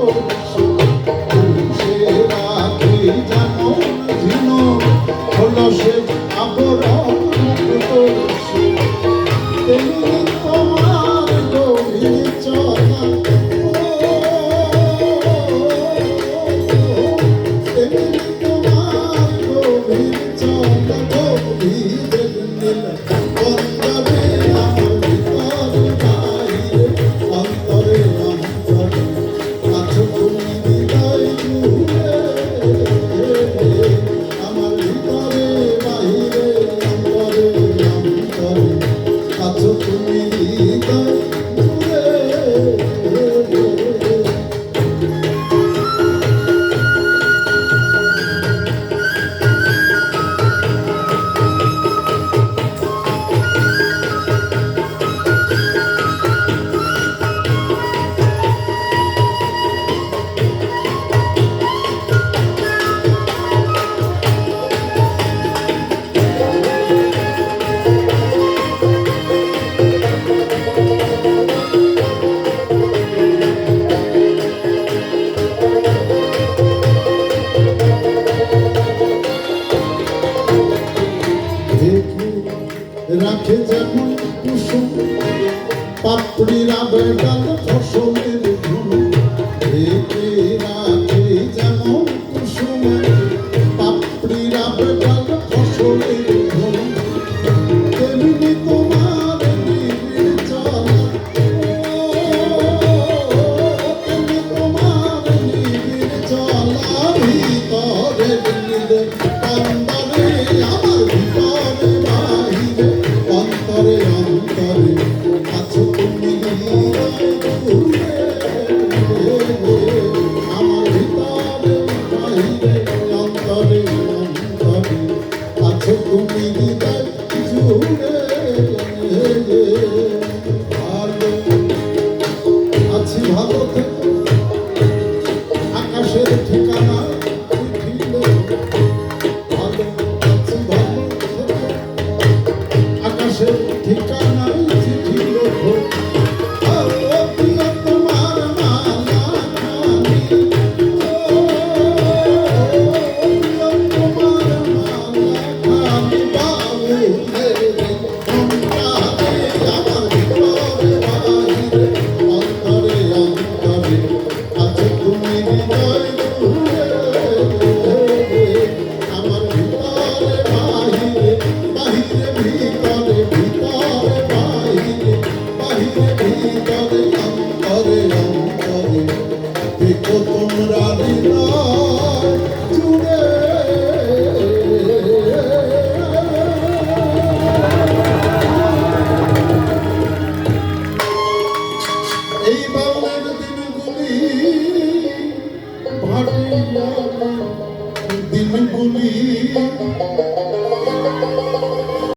Oh. রাখে যেমন কুসুম। পাপড়িরা বেড়াল ফসলের ধুম রেখে রাখে যেমন কুসুম। পাপড়িরা বেড়াল ফসলের ধুম তেমনি তোমার নিবিড় চলা। ভালো हटिया दिल बुली